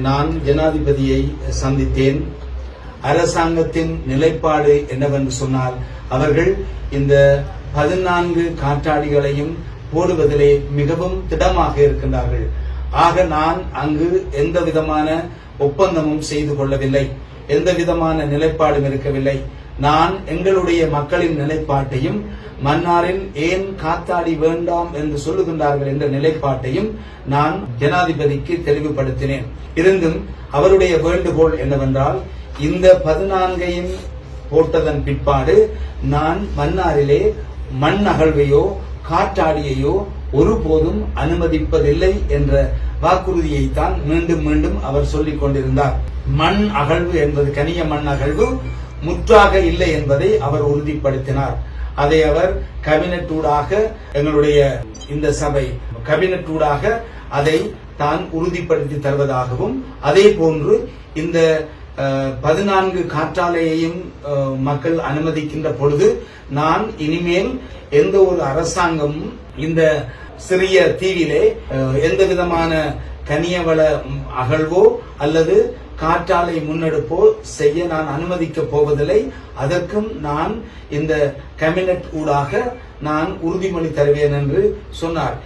நான் ஜனாதிபதியை சந்தித்தேன். அரசாங்கத்தின் நிலைப்பாடு என்னவென்று சொன்னால் அவர்கள் இந்த பதினான்கு காற்றாடிகளையும் போடுவதிலே மிகவும் திடமாக இருக்கின்றார்கள். ஆக நான் அங்கு எந்த விதமான ஒப்பந்தமும் செய்து கொள்ளவில்லை. எந்த விதமான நிலைப்பாடும் இருக்கவில்லை. நான் எங்களுடைய மக்களின் நிலைப்பாட்டையும் மன்னாரில் ஏன் காத்தாடி வேண்டாம் என்று சொல்லுகின்றார்கள் என்ற நிலைப்பாட்டையும் நான் ஜனாதிபதிக்கு தெளிவுபடுத்தினேன். இருந்தும் அவருடைய வேண்டுகோள் என்னவென்றால் இந்த பதினான்கையும் போட்டதன் பிற்பாடு நான் மன்னாரிலே மண் அகழ்வையோ காற்றாடியையோ ஒருபோதும் அனுமதிப்பதில்லை என்ற வாக்குறுதியை தான் மீண்டும் மீண்டும் அவர் சொல்லிக் கொண்டிருந்தார். மண் அகழ்வு என்பது கனிய மண் அகழ்வு. முற்றாக இல்லை என்பதை அவர் உறுதிப்படுத்தினார். அதை அவர் கபினட்டூடாக எங்களுடைய இந்த சபை கபினட்டூடாக அதை தான் உறுதிப்படுத்தி தருவதாகவும் அதே போன்று இந்த பதினான்கு காற்றாலையையும் மக்கள் அனுமதிக்கின்ற பொழுது நான் இனிமேல் எந்த ஒரு அரசாங்கமும் இந்த சிறிய தீவிலே எந்த விதமான கனியவள அகழ்வோ அல்லது காற்றாலை முன்னெடுப்போ செய்ய நான் அனுமதிக்க போவதில்லை. அதற்கும் நான் இந்த கேபினட் ஊடாக நான் உறுதிமொழி தருவேன் என்று சொன்னார்.